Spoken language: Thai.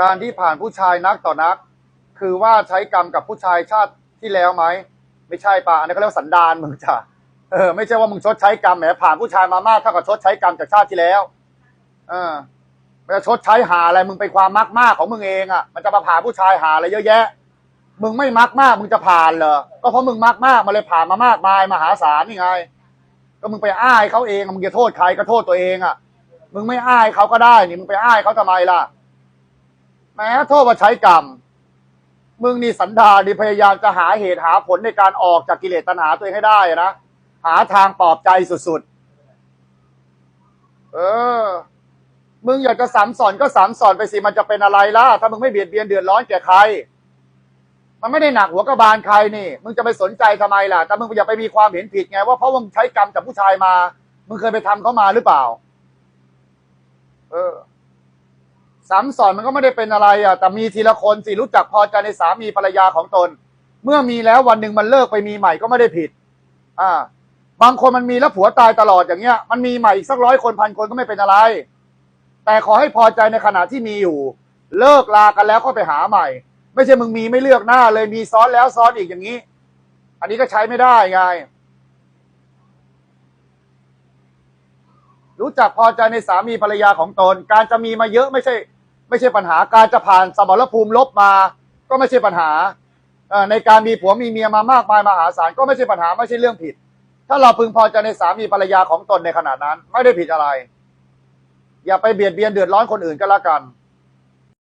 การที่ผ่านผู้ชายนักต่อนัก คือว่าใช้กรรมกับผู้ชายชาติที่แล้วไหมไม่ใช่ป่ะอันนี้ก็เรียกว่าสันดานมึงจ้ะเออไม่ใช่ว่ามึงชดใช้กรรมแหมผ่านผู้ชายมามากเท่ากับชดใช้กรรมจากชาติที่แล้วเออมันจะชดใช้หาอะไรมึงเป็นความมักมากของมึงเองอะมันจะมาผ่านผู้ชายหาอะไรเยอะแยะ มึงไม่มักมากมึงจะผ่านเหรอก็เพราะมึงมักมากมาเลยผ่านมามากมายมหาศาลนี่ไง ก็มึงไปอ้ายเขาเองมึงจะโทษใครก็โทษตัวเองอะมึงไม่อ้ายเขาก็ได้นี่มึงไปอ้ายเขาทำไมล่ะ ม้โทษว่าใช้กรรม มึงนี่สันดานนี่พยายามจะหาเหตุหาผลในการออกจากกิเลสตัณหาตัวเองให้ได้นะ หาทางปลอบใจสุดๆ เออ มึงอยากจะสามสอนก็สามสอนไปสิ มันจะเป็นอะไรล่ะ ถ้ามึงไม่เบียดเบียนเดือดร้อนแก่ใคร มันไม่ได้หนักหัวกระบาลใครนี่ มึงจะไปสนใจทำไมล่ะ แต่มึงอย่าไปมีความเห็นผิดไงว่าเพราะมึงใช้กรรมจากผู้ชายมา มึงเคยไปทำเขามาหรือเปล่า เออ สามสอนมันก็ไม่ได้เป็นอะไรอะแต่มีทีละคนสิรู้จักพอใจในสามีภรรยาของตน เมื่อมีแล้ววันหนึ่งมันเลิกไปมีใหม่ก็ไม่ได้ผิด อ่า บางคนมันมีแล้วผัวตายตลอดอย่างเงี้ย มันมีใหม่อีกสักร้อยคนพันคนก็ไม่เป็นอะไร แต่ขอให้พอใจในขณะที่มีอยู่ เลิกลากันแล้วก็ไปหาใหม่ ไม่ใช่มึงมีไม่เลือกหน้าเลยมีซ้อนแล้วซ้อนอีกอย่างนี้ อันนี้ก็ใช้ไม่ได้ไงรู้จักพอใจในสามีภรรยาของตน การจะมีมาเยอะไม่ใช่ ไม่ใช่ปัญหาการจะผ่านสมรภูมิลบมา ก็ไม่ใช่ปัญหาในการมีผัวมีเมียมามากมายมหาศาลก็ไม่ใช่ปัญหาไม่ใช่เรื่องผิด ถ้าเราพึงพอใจในสามีภรรยาของตนในขณะนั้น ไม่ได้ผิดอะไร อย่าไปเบียดเบียนเดือดร้อนคนอื่นก็แล้วกัน